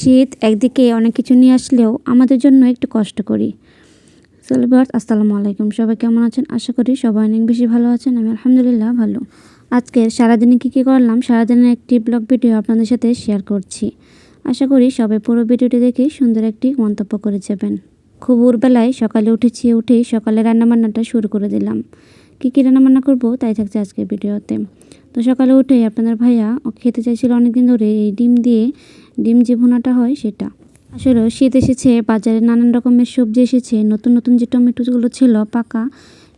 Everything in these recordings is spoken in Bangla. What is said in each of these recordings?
শীত, একদিকে অনেক কিছু নিয়ে আসলেও আমাদের জন্য একটু কষ্ট করি। সেলিবার্স আসসালামু আলাইকুম। সবাই কেমন আছেন? আশা করি সবাই অনেক বেশি ভালো আছেন, আমি আলহামদুলিল্লাহ ভালো। আজকের সারাদিনে কী কী করলাম? সারাদিনের একটি ব্লগ ভিডিও আপনাদের সাথে শেয়ার করছি। আশা করি সবাই পুরো ভিডিওটি দেখে সুন্দর একটি মন্তব্য করে যাবেন। খুব ভোরবেলায় সকালে উঠেছি, উঠেই সকালে রান্নাবান্নাটা শুরু করে দিলাম। কী কী রান্নাবান্না করব তাই থাকছে আজকের ভিডিওতে তো। সকালে উঠে আপনাদের ভাইয়া খেতে চাইছিল অনেকদিন ধরে এই ডিম দিয়ে ডিম যে ভুনাটা হয় সেটা। আসলে শীত এসেছে, বাজারে নানান রকমের সবজি এসেছে, নতুন নতুন যে টমেটোগুলো ছিল পাকা,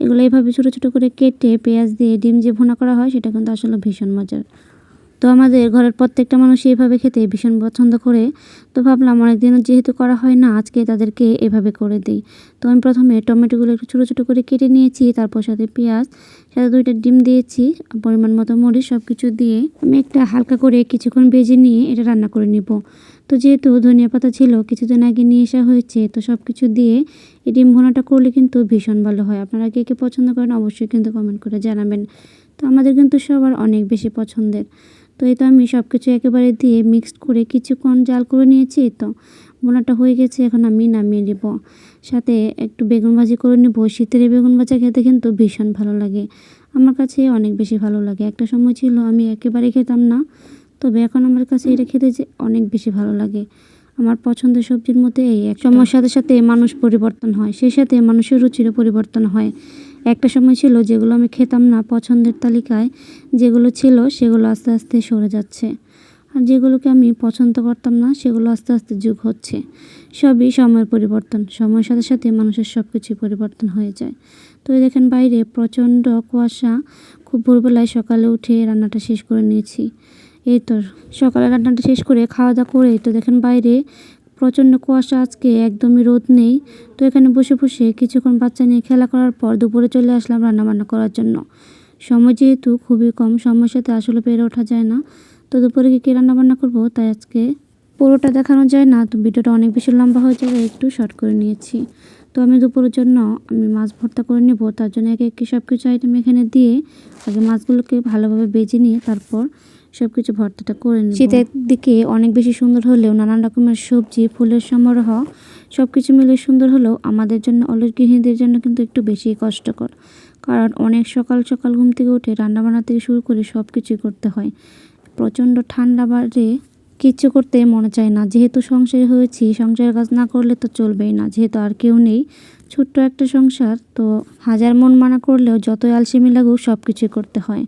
এগুলো এইভাবে ছোটো ছোটো করে কেটে পেঁয়াজ দিয়ে ডিম যে ভুনা করা হয়, সেটা কিন্তু আসলে ভীষণ মজার। তো আমাদের ঘরের প্রত্যেকটা মানুষ এইভাবে খেতে ভীষণ পছন্দ করে। তো ভাবলাম অনেকদিন যেহেতু করা হয় না, আজকে তাদেরকে এভাবে করে দিই। তো আমি প্রথমে টমেটোগুলো একটু ছোটো ছোটো করে কেটে নিয়েছি, তারপর সাথে পেঁয়াজ, সাথে দুইটা ডিম দিয়েছি, পরিমাণ মতো মরিচ সব কিছু দিয়ে আমি একটা হালকা করে কিছুক্ষণ ভেজে নিয়ে এটা রান্না করে নিব। তো যেহেতু ধনিয়া পাতা ছিল, কিছুদিন আগে নিয়ে আসা হয়েছে, তো সব কিছু দিয়ে এই ডিম ভোনাটা করলে কিন্তু ভীষণ ভালো হয়। আপনারা কে কে পছন্দ করেন অবশ্যই কিন্তু কমেন্ট করে জানাবেন। তো আমাদের কিন্তু সবার অনেক বেশি পছন্দের। তো এই তো আমি সব কিছু একেবারে দিয়ে মিক্সড করে কিছুক্ষণ জাল করে নিয়েছি তো। বোনাটা হয়ে গেছে, এখন আমি নামিয়ে নেব। সাথে একটু বেগুন ভাজি করে নেব। শীতের বেগুন ভাজা খেতে কিন্তু ভীষণ ভালো লাগে। আমার কাছে অনেক বেশি ভালো লাগে। একটা সময় ছিল আমি একেবারে খেতাম না। তবে এখন আমার কাছে এটা খেতে যে অনেক বেশি ভালো লাগে। আমার পছন্দের সবজির মধ্যে এই এক সময়ের সাথে সাথে মানুষ পরিবর্তন হয়। সেই সাথে মানুষের রুচিরও পরিবর্তন হয়। একটা সময় ছিল যেগুলো আমি খেতাম না পছন্দের তালিকায়, যেগুলো ছিল সেগুলো আস্তে আস্তে সরে যাচ্ছে। আর যেগুলোকে আমি পছন্দ করতাম না, সেগুলো আস্তে আস্তে যুগ হচ্ছে। সবই সময়ের পরিবর্তন, সময়ের সাথে সাথে মানুষের সব কিছুই পরিবর্তন হয়ে যায়। তো দেখেন বাইরে প্রচণ্ড কুয়াশা, খুব ভোরবেলায় সকালে উঠে রান্নাটা শেষ করে নিয়েছি। এই তো সকালে রান্নাটা শেষ করে খাওয়া দাওয়া করে তো দেখেন বাইরে প্রচণ্ড কুয়াশা, আজকে একদমই রোদ নেই। তো এখানে বসে বসে কিছুক্ষণ বাচ্চা নিয়ে খেলা করার পর দুপুরে চলে আসলাম রান্নাবান্না করার জন্য। সময় যেহেতু খুবই কম, সময়ের সাথে আসলে পেরে ওঠা যায় না। তো দুপুরে কী কী রান্নাবান্না করব? তাই আজকে পুরোটা দেখানো যায় না। তো ভিডিওটা অনেক বেশি লম্বা হয়ে যাবে, একটু শর্ট করে নিয়েছি। তো আমি দুপুরের জন্য আমি মাছ ভর্তা করে নেব। তার জন্য একে একে সব কিছু আইটেম এখানে দিয়ে আগে মাছগুলোকে ভালোভাবে বেজে নিয়ে তারপর সব কিছু ভর্তাটা করে নিই শীতের দিকে অনেক বেশি সুন্দর হলেও নানান রকমের সবজি, ফুলের সমারোহ সব কিছু মিলে সুন্দর হলেও আমাদের জন্য অলস গৃহিণীদের জন্য কিন্তু একটু বেশি কষ্টকর। কারণ অনেক সকাল সকাল ঘুম থেকে উঠে রান্নাবান্না থেকে শুরু করে সব কিছুই করতে হয়। প্রচণ্ড ঠান্ডা বাড়ে, কিচ্ছু করতে মনে চায় না। যেহেতু সংসারে হয়েছি, সংসারের কাজ না করলে তো চলবেই না। যেহেতু আর কেউ নেই ছোট্ট একটা সংসার, তো হাজার মন মানা করলেও যত আলসেমি লাগুক সব কিছুই করতে হয়।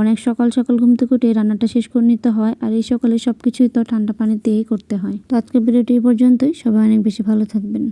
অনেক সকাল সকাল ঘুম থেকে উঠে রান্নাটা শেষ করে নিতে হয় আর এই সকালে সব কিছুই তো ঠান্ডা পানি দিয়েই করতে হয়। তো আজকের ভিডিওটি পর্যন্তই। সবাই অনেক বেশি ভালো থাকবেন।